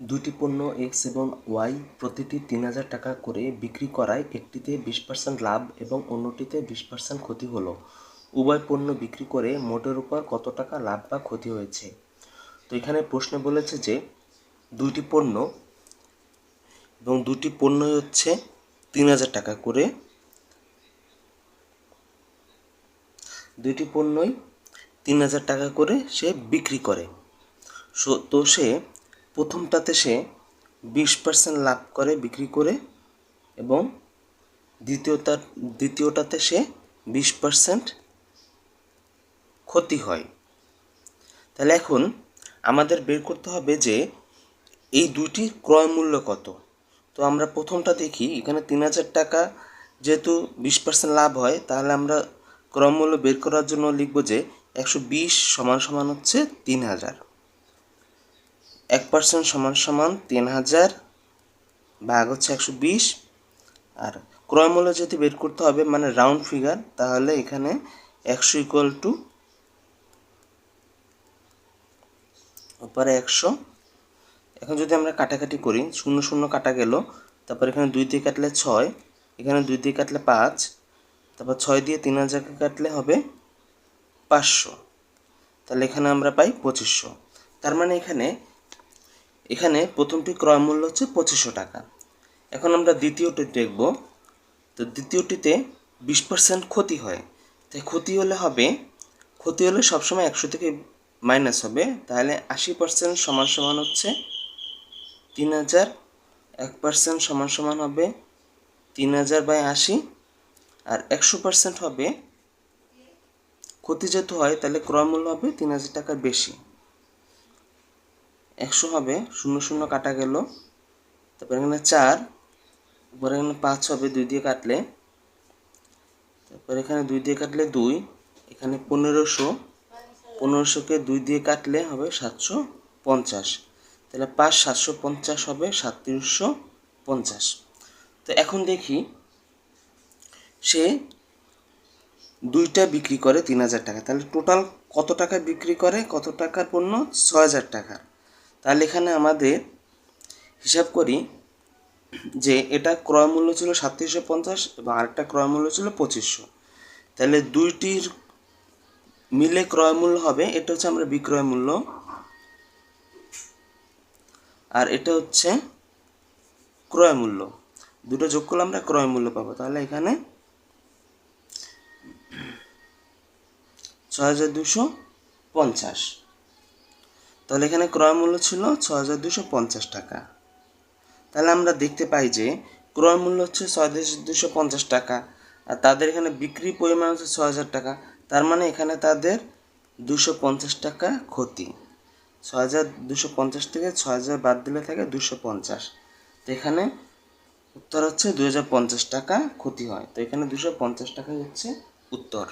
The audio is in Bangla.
দুটি পণ্য এক্স এবং ওয়াই প্রতিটি তিন হাজার টাকা করে বিক্রি করায় একটিতে বিশ পার্সেন্ট লাভ এবং অন্যটিতে বিশ পার্সেন্ট ক্ষতি হলো। উভয় পণ্য বিক্রি করে মোটের উপর কত টাকা লাভ বা ক্ষতি হয়েছে? তো এখানে প্রশ্ন বলেছে যে দুইটি পণ্য এবং দুটি পণ্য হচ্ছে তিন হাজার টাকা করে। দুইটি পণ্যই তিন হাজার টাকা করে সে বিক্রি করে। তো সে প্রথমটাতে সে বিশ পার্সেন্ট লাভ করে, বিক্রি করে এবং দ্বিতীয়টা, দ্বিতীয়টাতে সে বিশ পার্সেন্ট ক্ষতি হয়। তাহলে এখন আমাদের বের করতে হবে যে এই দুইটি ক্রয় মূল্য কত। তো আমরা প্রথমটা দেখি, এখানে তিন হাজার টাকা যেহেতু বিশ পার্সেন্ট লাভ হয়, তাহলে আমরা ক্রয় মূল্য বের করার জন্য লিখব যে একশো বিশ সমান সমান হচ্ছে তিন হাজার। এক পার্সেন্ট সমান সমান তিন হাজার ভাগ হচ্ছে একশো বিশ। আর ক্রয় মূল্য যদি বের করতে হবে মানে রাউন্ড ফিগার তাহলে এখানে একশো ইকুয়াল টু উপরে একশো। এখন যদি আমরা কাটাকাটি করি, শূন্য শূন্য কাটা গেল, তারপর এখানে দুই দিয়ে কাটলে ছয়, এখানে দুই দিয়ে কাটলে পাঁচ, তারপর ছয় দিয়ে তিন হাজারকে কাটলে হবে পাঁচশো। তাহলে এখানে আমরা পাই পঁচিশশো। তার মানে এখানে এখানে প্রথমটি ক্রয় মূল্য হচ্ছে পঁচিশশো টাকা। এখন আমরা দ্বিতীয়টি দেখব। তো দ্বিতীয়টিতে বিশ পার্সেন্ট ক্ষতি হয়। তাই ক্ষতি হলে হবে, ক্ষতি হলে সবসময় একশো থেকে মাইনাস হবে। তাহলে আশি পার্সেন্ট সমান সমান হচ্ছে তিন হাজার, এক পার্সেন্ট সমান সমান হবে তিন হাজার বাই আশি। আর একশো পার্সেন্ট হবে, ক্ষতি যেহেতু হয়, তাহলে ক্রয় মূল্য হবে তিন হাজার টাকার বেশি। একশো হবে, শূন্য শূন্য কাটা গেল। তারপর এখানে চার উপরে এখানে পাঁচ হবে, দুই দিয়ে কাটলে। তারপর এখানে দুই দিয়ে কাটলে দুই, এখানে পনেরোশো, পনেরোশোকে দুই দিয়ে কাটলে হবে সাতশো পঞ্চাশ। তাহলে পাঁচ সাতশো পঞ্চাশ হবে, সাতত্রিশশো পঞ্চাশ। তো এখন দেখি, সে দুইটা বিক্রি করে তিন হাজার টাকা। তাহলে টোটাল কত টাকা বিক্রি করে? কত টাকার পণ্য? ছয় হাজার টাকার তাহলে এখানে আমাদের হিসাব করি যে এটা ক্রয় মূল্য ছিল সাতত্রিশশো পঞ্চাশ এবং আরেকটা ক্রয় মূল্য ছিল পঁচিশশো। তাহলে দুইটির মিলে ক্রয় মূল্য হবে, এটা হচ্ছে আমরা বিক্রয় মূল্য। আর এটা হচ্ছে ক্রয় মূল্য। দুটো যোগ করলে আমরা ক্রয় মূল্য পাবো। তাহলে এখানে ছয় হাজার দুশো পঞ্চাশ। তাহলে এখানে ক্রয় মূল্য ছিল ছ হাজার দুশো পঞ্চাশ টাকা। তাহলে আমরা দেখতে পাই যে ক্রয় মূল্য হচ্ছে হাজার দুশো পঞ্চাশ টাকা, আর তাদের এখানে বিক্রি পরিমাণ হচ্ছে ছ হাজার টাকা। তার মানে এখানে তাদের দুশো পঞ্চাশ টাকা ক্ষতি। ছ হাজার দুশো পঞ্চাশ থেকে ছ হাজার বাদ দিলে থাকে দুশো পঞ্চাশ। তো এখানে উত্তর হচ্ছে দু হাজার পঞ্চাশ টাকা ক্ষতি হয়। তো এখানে দুশো পঞ্চাশ হচ্ছে উত্তর।